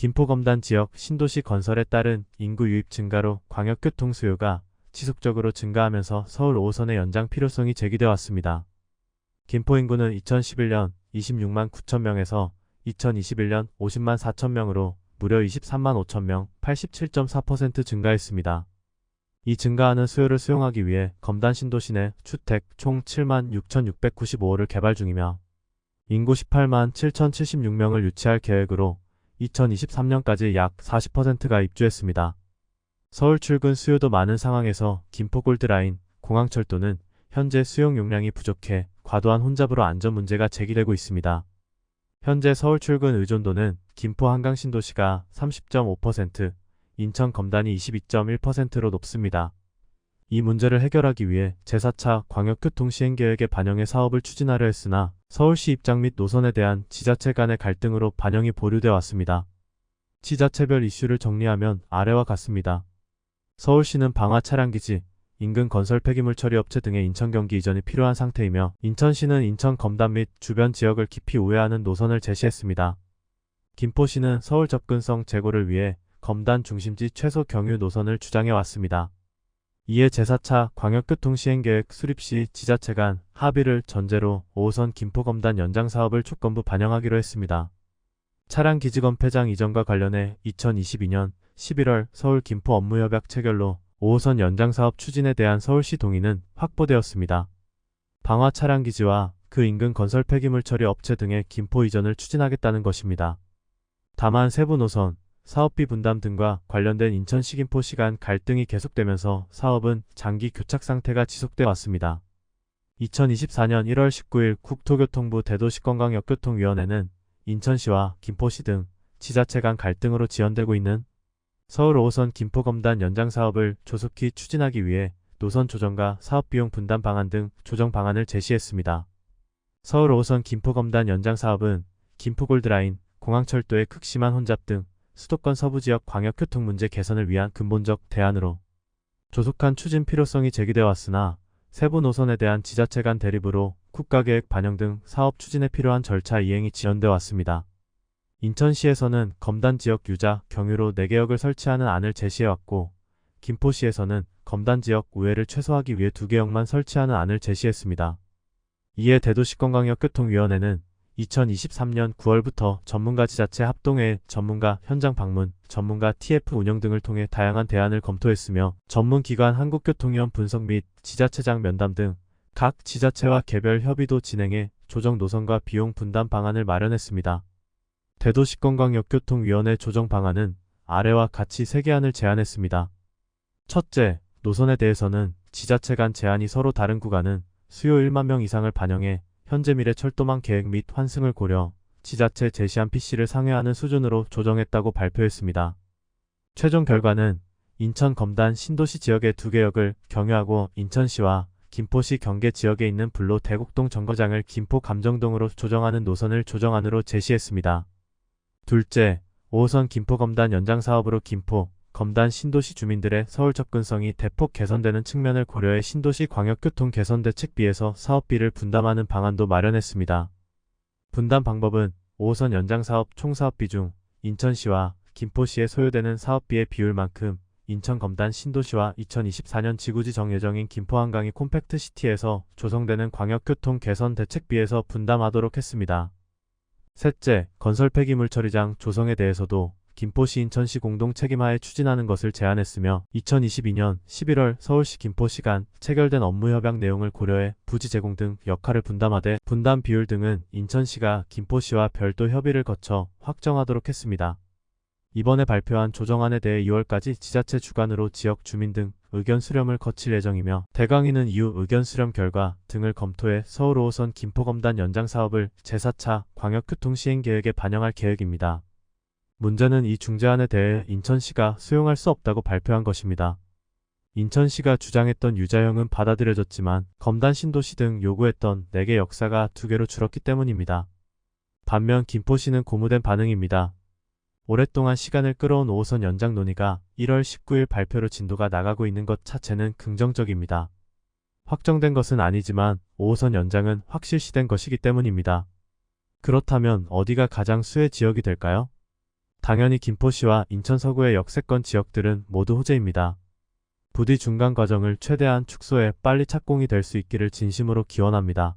김포검단 지역 신도시 건설에 따른 인구 유입 증가로 광역교통 수요가 지속적으로 증가하면서 서울 5호선의 연장 필요성이 제기되어 왔습니다. 김포 인구는 2011년 26만 9천 명에서 2021년 50만 4천 명으로 무려 23만 5천 명, 87.4% 증가했습니다. 이 증가하는 수요를 수용하기 위해 검단 신도시 내 주택 총 7만 6,695호를 개발 중이며 인구 18만 7,076명을 유치할 계획으로 2023년까지 약 40%가 입주했습니다. 서울 출근 수요도 많은 상황에서 김포 골드라인, 공항철도는 현재 수용 용량이 부족해 과도한 혼잡으로 안전 문제가 제기되고 있습니다. 현재 서울 출근 의존도는 김포 한강 신도시가 30.5%, 인천 검단이 22.1%로 높습니다. 이 문제를 해결하기 위해 제4차 광역교통시행계획에 반영해 사업을 추진하려 했으나 서울시 입장 및 노선에 대한 지자체 간의 갈등으로 반영이 보류되어 왔습니다. 지자체별 이슈를 정리하면 아래와 같습니다. 서울시는 방화 차량기지, 인근 건설 폐기물 처리 업체 등의 인천 경기 이전이 필요한 상태이며 인천시는 인천 검단 및 주변 지역을 깊이 우회하는 노선을 제시했습니다. 김포시는 서울 접근성 제고를 위해 검단 중심지 최소 경유 노선을 주장해 왔습니다. 이에 제4차 광역교통시행계획 수립 시 지자체 간 합의를 전제로 5호선 김포검단 연장 사업을 조건부 반영하기로 했습니다. 차량 기지검 폐장 이전과 관련해 2022년 11월 서울 김포 업무협약 체결로 5호선 연장 사업 추진에 대한 서울시 동의는 확보되었습니다. 방화 차량 기지와 그 인근 건설 폐기물 처리 업체 등의 김포 이전을 추진하겠다는 것입니다. 다만 세부 노선, 사업비 분담 등과 관련된 인천 시 김포 시 간 갈등이 계속되면서 사업은 장기 교착 상태가 지속돼 왔습니다. 2024년 1월 19일 국토교통부 대도시건강역교통위원회는 인천시와 김포시 등 지자체 간 갈등으로 지연되고 있는 서울 5호선 김포검단 연장 사업을 조속히 추진하기 위해 노선 조정과 사업비용 분담 방안 등 조정 방안을 제시했습니다. 서울 5호선 김포검단 연장 사업은 김포골드라인, 공항철도의 극심한 혼잡 등 수도권 서부 지역 광역교통 문제 개선을 위한 근본적 대안으로 조속한 추진 필요성이 제기되어 왔으나 세부 노선에 대한 지자체 간 대립으로 국가계획 반영 등 사업 추진에 필요한 절차 이행이 지연돼 왔습니다. 인천시에서는 검단 지역 유자, 경유로 4개역을 설치하는 안을 제시해왔고 김포시에서는 검단 지역 우회를 최소화하기 위해 2개역만 설치하는 안을 제시했습니다. 이에 대도시건강역교통위원회는 2023년 9월부터 전문가 지자체 합동회 전문가 현장 방문, 전문가 TF 운영 등을 통해 다양한 대안을 검토했으며 전문기관 한국교통위원 분석 및 지자체장 면담 등 각 지자체와 개별 협의도 진행해 조정 노선과 비용 분담 방안을 마련했습니다. 대도시건강역교통위원회 조정 방안은 아래와 같이 3개안을 제안했습니다. 첫째, 노선에 대해서는 지자체 간 제한이 서로 다른 구간은 수요 1만 명 이상을 반영해 현재 미래 철도망 계획 및 환승을 고려 지자체 제시한 PC를 상회하는 수준으로 조정했다고 발표했습니다. 최종 결과는 인천 검단 신도시 지역의 두 개역을 경유하고 인천시와 김포시 경계 지역에 있는 불로 대곡동 정거장을 김포 감정동으로 조정하는 노선을 조정안으로 제시했습니다. 둘째, 5호선 김포검단 연장 사업으로 김포, 검단 신도시 주민들의 서울 접근성이 대폭 개선되는 측면을 고려해 신도시 광역교통 개선 대책비에서 사업비를 분담하는 방안도 마련했습니다. 분담 방법은 5호선 연장 사업 총 사업비 중 인천시와 김포시에 소요되는 사업비의 비율만큼 인천 검단 신도시와 2024년 지구지 정예정인 김포한강이 콤팩트 시티에서 조성되는 광역교통 개선 대책비에서 분담하도록 했습니다. 셋째, 건설 폐기물 처리장 조성에 대해서도 김포시 인천시 공동 책임하에 추진하는 것을 제안했으며 2022년 11월 서울시 김포시 간 체결된 업무 협약 내용을 고려해 부지 제공 등 역할을 분담하되 분담 비율 등은 인천시가 김포시와 별도 협의를 거쳐 확정하도록 했습니다. 이번에 발표한 조정안에 대해 2월까지 지자체 주관으로 지역 주민 등 의견 수렴을 거칠 예정이며 대강위는 이후 의견 수렴 결과 등을 검토해 서울 5호선 김포검단 연장 사업을 제4차 광역교통시행계획에 반영할 계획입니다. 문제는 이 중재안에 대해 인천시가 수용할 수 없다고 발표한 것입니다. 인천시가 주장했던 유자형은 받아들여졌지만 검단 신도시 등 요구했던 4개 역사가 2개로 줄었기 때문입니다. 반면 김포시는 고무된 반응입니다. 오랫동안 시간을 끌어온 5호선 연장 논의가 1월 19일 발표로 진도가 나가고 있는 것 자체는 긍정적입니다. 확정된 것은 아니지만 5호선 연장은 확실시된 것이기 때문입니다. 그렇다면 어디가 가장 수혜 지역이 될까요? 당연히 김포시와 인천 서구의 역세권 지역들은 모두 호재입니다. 부디 중간 과정을 최대한 축소해 빨리 착공이 될 수 있기를 진심으로 기원합니다.